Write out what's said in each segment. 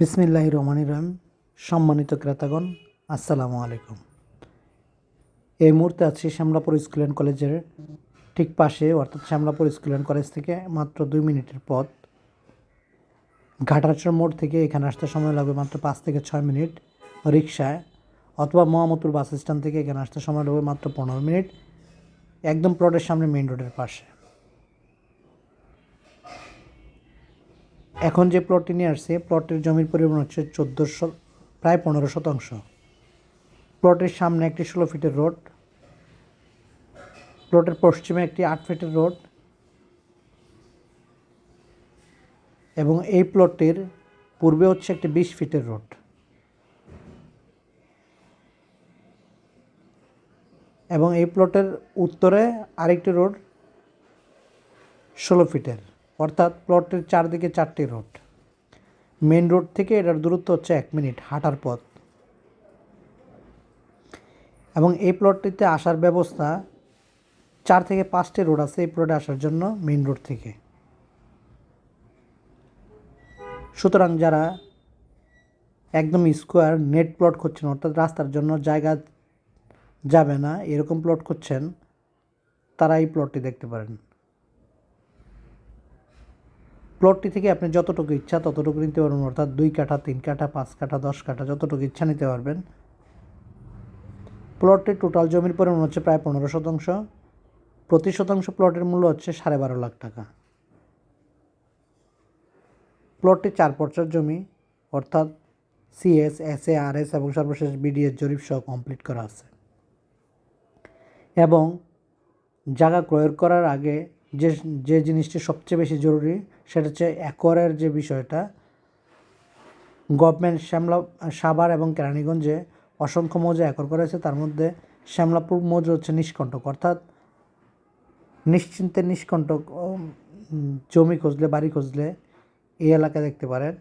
বিসমিল্লাহ রহমান রহিম। সম্মানিত ক্রেতাগণ, আসসালামু আলাইকুম। এই মুহূর্তে আছি শ্যামলাপুর স্কুল অ্যান্ড কলেজের ঠিক পাশে, অর্থাৎ শ্যামলাপুর স্কুল অ্যান্ড কলেজ থেকে মাত্র দুই মিনিটের পথ। ঘাটারচর মোড় থেকে এখানে আসতে সময় লাগবে মাত্র পাঁচ থেকে ছয় মিনিট রিক্সায় অথবা মহামতুর বাস স্ট্যান্ড থেকে এখানে আসতে সময় লাগবে মাত্র পনেরো মিনিট, একদম প্লটের সামনে মেইন রোডের পাশে। এখন যে প্লটটি নিয়ে আসছে প্লটের জমির পরিমাণ হচ্ছে চোদ্দোশো, প্রায় পনেরো শতাংশ। প্লটের সামনে একটি ষোলো ফিটের রোড প্লটের পশ্চিমে একটি আট ফিটের রোড এবং এই প্লটটির পূর্বে হচ্ছে একটি বিশ ফিটের রোড এবং এই প্লটের উত্তরে আরেকটি রোড ষোলো ফিটের অর্থাৎ প্লটের চারদিকে চারটি রোড। মেন রোড থেকে এটার দূরত্ব হচ্ছে এক মিনিট হাঁটার পথ। এবং এই প্লটটিতে আসার ব্যবস্থা চার থেকে পাঁচটি রোড আছে এই প্লটে আসার জন্য মেন রোড থেকে। সুতরাং যারা একদম স্কোয়ার নেট প্লট করছেন, অর্থাৎ রাস্তার জন্য জায়গা যাবে না, এরকম প্লট করছেন, তারা এই প্লটটি দেখতে পারেন। প্লটটি থেকে আপনি যতটুকু ইচ্ছা ততটুকু নিতে পারবেন, অর্থাৎ দুই কাঠা, তিন কাঠা, পাঁচ কাঠা, দশ কাঠা, যতটুকু ইচ্ছা নিতে পারবেন। প্লটটির টোটাল জমির পরিমাণ হচ্ছে প্রায় পনেরো শতাংশ। প্রতি শতাংশ প্লটের মূল্য হচ্ছে সাড়ে বারো লাখ টাকা। প্লটটি চার পর্চার জমি, অর্থাৎ CS S A R S এবং সর্বশেষ বিডিএস জরিপ সহ কমপ্লিট করা আছে। এবং জায়গা ক্রয় করার আগে যে যে জিনিসটি সবচেয়ে বেশি জরুরি সেটা হচ্ছে একরের যে বিষয়টা, গভর্নমেন্ট শ্যামলা, সাভার এবং কেরানীগঞ্জে অসংখ্য মৌজা একর করেছে, তার মধ্যে শ্যামলাপুর মৌজা হচ্ছে নিষ্কণ্টক। অর্থাৎ নিশ্চিন্তে নিষ্কণ্টক জমি খুঁজলে, বাড়ি খুঁজলে এই এলাকা দেখতে পারেন।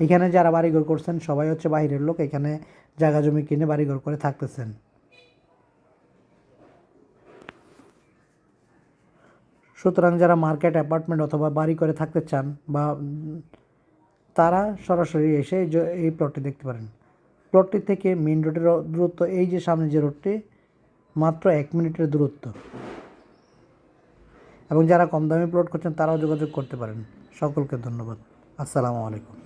এখানে যারা বাড়িঘর করছেন, সবাই হচ্ছে বাইরের লোক, এখানে জায়গা জমি কিনে বাড়িঘর করে থাকতেছেন। সুতরাং যারা মার্কেট, অ্যাপার্টমেন্ট অথবা বাড়ি করে থাকতে চান বা তারা সরাসরি এসে এই প্লটটি দেখতে পারেন। প্লটটি থেকে মেন রোডের দূরত্ব, এই যে সামনে যে রোডটি, মাত্র এক মিনিটের দূরত্ব। এবং যারা কম দামে প্লট করছেন, তারাও যোগাযোগ করতে পারেন। সকলকে ধন্যবাদ। আসসালামু আলাইকুম।